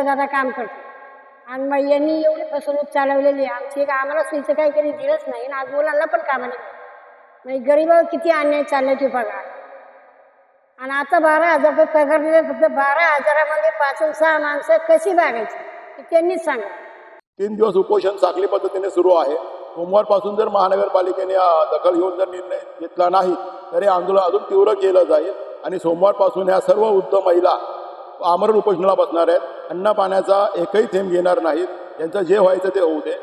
दादा काम करतो. आणि मग यांनी एवढी फसवणूक चालवलेली आहे. आमची का आम्हाला सोयीचं काही कधी दिलंच नाही. आणि आज मुलांना पण कामाने नाही. गरीबावर किती अन्याय चाललाय ते पगार आणि आता बारा हजार रुपये पगार दिले फक्त बारा हजारामध्ये पाच सहा माणसं कशी बागायची त्यांनीच सांगा तीन दिवस उपोषण चांगली पद्धतीने सुरू आहे. सोमवारपासून जर महानगरपालिकेने दखल घेऊन जर निर्णय घेतला नाही तर हे आंदोलन अजून तीव्र केलं जाईल. आणि सोमवारपासून ह्या सर्व वृद्ध महिला आमरण उपोषणाला बसणार आहेत. अन्न पाण्याचा एकही थेंब घेणार नाहीत. यांचं जे व्हायचं ते होऊ दे.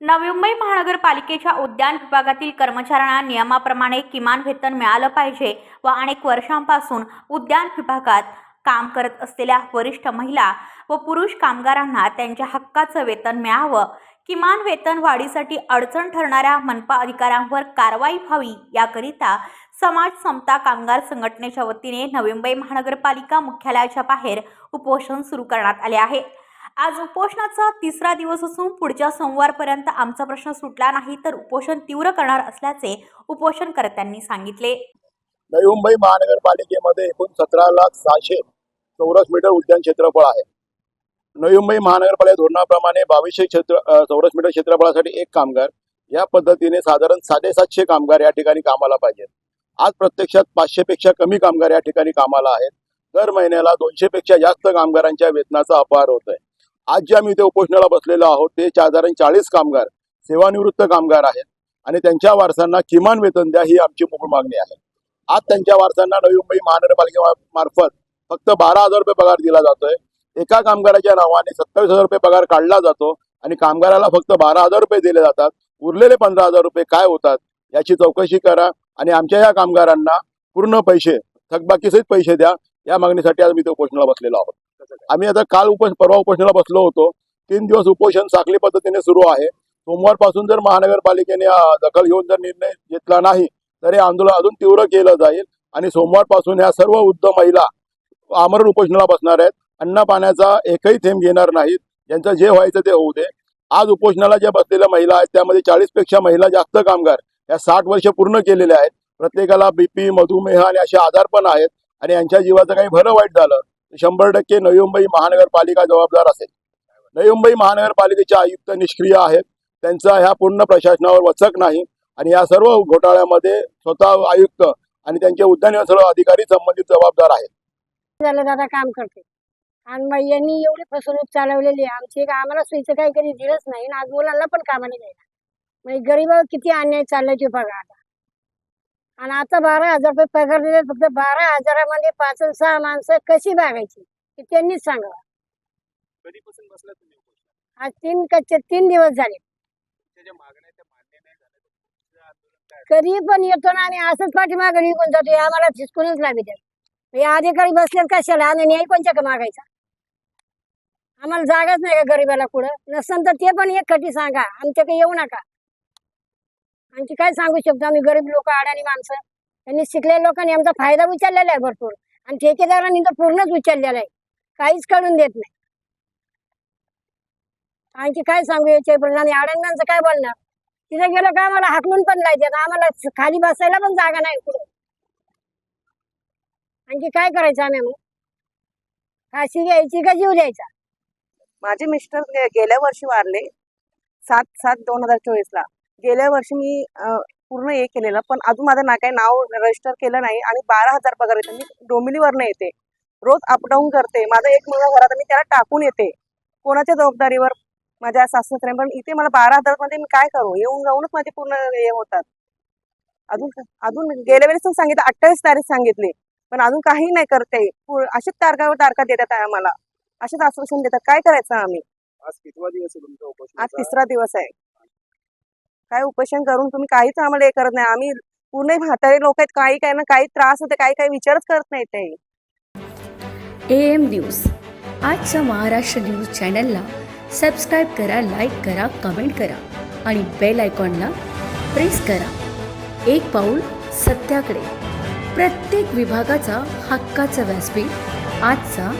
नवी मुंबई महानगरपालिकेच्या उद्यान विभागातील कर्मचाऱ्यांना नियमाप्रमाणे किमान वेतन मिळालं पाहिजे व अनेक वर्षांपासून उद्यान विभागात काम करत असलेल्या वरिष्ठ महिला व पुरुष कामगारांना त्यांच्या हक्काचं वेतन मिळावं. किमान वेतन वाढीसाठी अडचण ठरणाऱ्या मनपा अधिकाऱ्यांवर कारवाई व्हावी याकरिता समाज समता कामगार संघटनेच्या वतीने नवी मुंबई महानगरपालिका मुख्यालयाच्या बाहेर उपोषण सुरू करण्यात आले आहे. आज उपोषणाचा तिसरा दिवस असून पुढच्या सोमवारपर्यंत आमचा प्रश्न सुटला नाही तर उपोषण तीव्र करणार असल्याचे उपोषणकर्त्यांनी सांगितले. नवी मुंबई महानगरपालिकेमध्ये एकूण सतरा लाख सहाशे चौरस मीटर उद्यान क्षेत्रफळ आहे. नवी मुंबई महानगरपालिका धोरणाप्रमाणे बावीसशे क्षेत्र चौरस मीटर क्षेत्रफळासाठी एक कामगार. या पद्धतीने साधारण साडेसातशे कामगार या ठिकाणी कामाला पाहिजेत. आज प्रत्यक्षात पाचशे पेक्षा कमी कामगार या ठिकाणी कामाला आहेत. दर महिन्याला दोनशे पेक्षा जास्त कामगारांच्या वेतनाचा अपहार होत आहे आज जे आम्ही इथे उपोषणाला बसलेलो आहोत ते साधारण चाळीस कामगार सेवानिवृत्त कामगार आहेत. आणि त्यांच्या वारसांना किमान वेतन द्या ही आमची मूळ मागणी आहे. आज त्यांच्या वारसांना नवी मुंबई महानगरपालिकेमार्फत फक्त बारा हजार रुपये पगार दिला जातोय. एका कामगाराच्या नावाने सत्तावीस हजार रुपये पगार काढला जातो आणि कामगाराला फक्त बारा हजार रुपये दिले जातात. उरलेले पंधरा हजार रुपये काय होतात याची चौकशी करा आणि आमच्या या कामगारांना पूर्ण पैसे थकबाकीसहित पैसे द्या. या मागणीसाठी आज मी ते उपोषणाला बसलेलो आहोत. आम्ही आता काल उपोष परवा उपोषणाला बसलो होतो. तीन दिवस उपोषण साखळी पद्धतीने सुरू आहे. सोमवारपासून जर महानगरपालिकेने दखल घेऊन जर निर्णय घेतला नाही तर हे आंदोलन अजून तीव्र केलं जाईल. आणि सोमवारपासून ह्या सर्व वृद्ध महिला आमरण उपोषणाला बसणार आहेत. अन्न पाण्याचा एकही थेंब घेणार नाहीत यांचं जे व्हायचं ते होऊ दे. आज उपोषणाला ज्या बसलेल्या महिला आहेत त्यामध्ये चाळीसपेक्षा महिला जास्त कामगार या साठ वर्ष पूर्ण केलेल्या आहेत. प्रत्येकाला बीपी मधुमेह आणि असे आजार पण आहेत आणि यांच्या जीवाचं काही भलं वाईट झालं तर शंभर टक्के नवी मुंबई महानगरपालिका जबाबदार असेल. नवी मुंबई महानगरपालिकेचे आयुक्त निष्क्रिय आहेत. त्यांचा ह्या पूर्ण प्रशासनावर वचक नाही आणि या सर्व घोटाळ्यामध्ये स्वतः आयुक्त आणि त्यांचे उद्यान सर्व अधिकारी संबंधित जबाबदार आहेत. दादा काम करते. आणि मग यांनी एवढी फसवणूक चालवलेली आहे. आमची का आम्हाला सोयीचं काही कधी दिलंच नाही आज मुलांना पण कामाने द्यायला. म्हणजे गरीबावर किती अन्याय चाललाय ते बघा आता. आणि आता बारा हजार रुपये पगार दिले फक्त बारा हजारामध्ये पाच आणि सहा माणसं कशी बागायची ते त्यांनीच सांगावं. कधीपासून बसला तुम्ही उपोषणाला? आज तीन कच्चे तीन दिवस झाले. तुमच्या ज्या मागण्या आहेत त्या मान्य नाही झाल्या तर तुमचं आंदोलन काय? आहे? कधी पण येतो ना आणि असंच पाठीमागे निघून जातो हे आम्हाला हिसकूनच लागते हे अधिकारी बसलेत कशाला? आणि न्याय कोणच्या का मागायचा? आम्हाला जागाच नाही का गरीबाला कुठं? नसन तर ते पण एक खटी सांगा. आमच्याकडे येऊ नका. आणखी काय सांगू शकतो? आम्ही गरीब लोक अडाणी माणसं. त्यांनी शिकलेल्या लोकांनी आमचा फायदा उचललेला आहे भरपूर. आणि ठेकेदारांनी तर पूर्णच उचललेला आहे. काहीच कळून देत नाही. आणखी काय सांगू याच्या पण आणि अडाण्यांचं काय बोलणार? तिथे गेलं का आम्हाला हाकलून पण लायचं आम्हाला खाली बसायला पण जागा नाही पुढे आणखी काय करायचं आम्ही मग? फाशी घ्यायची का जीव द्यायचा? माझे मिस्टर गेल्या वर्षी वारले सात सात दोन हजार चोवीस ला गेल्या वर्षी मी पूर्ण हे केलेलं पण अजून माझं ना काही नाव रजिस्टर केलं नाही आणि बारा हजार पगार येते. मी डोंबिवलीवरनं येते. रोज अपडाऊन करते. माझा एक मुलगा घरात मी त्याला टाकून येते. कोणाच्या जबाबदारीवर? माझ्या सासरे पण इथे मला बारा हजारमध्ये मी काय करू? येऊन जाऊनच माझे पूर्ण हे होतात. अजून अजून गेल्या वेळेस सांगितलं अठ्ठावीस तारीख सांगितली. पण अजून काही नाही करते. अशीच तारखा तारखा देतात आम्हाला. असेच आश्वासन देतात. काय करायचं आम्ही? आज कितवा दिवस आहे तुमचा आज उपोषणाचा तिसरा दिवस आहे. काय उपोषण करून तुम्ही काहीच आम्हाला हे करत नाही. आम्ही पूर्ण म्हातारे लोक आहेत. काही काय ना काही त्रास होते. काही काही विचारच करत नाही ते. A M news. आजच्या महाराष्ट्र न्यूज चॅनलला सबस्क्राईब करा लाईक करा कमेंट करा आणि बेल आयकॉनला प्रेस करा. एक पाऊल सत्याकडे. प्रत्येक विभागाचा हक्काचा व्यासपीठ आजचा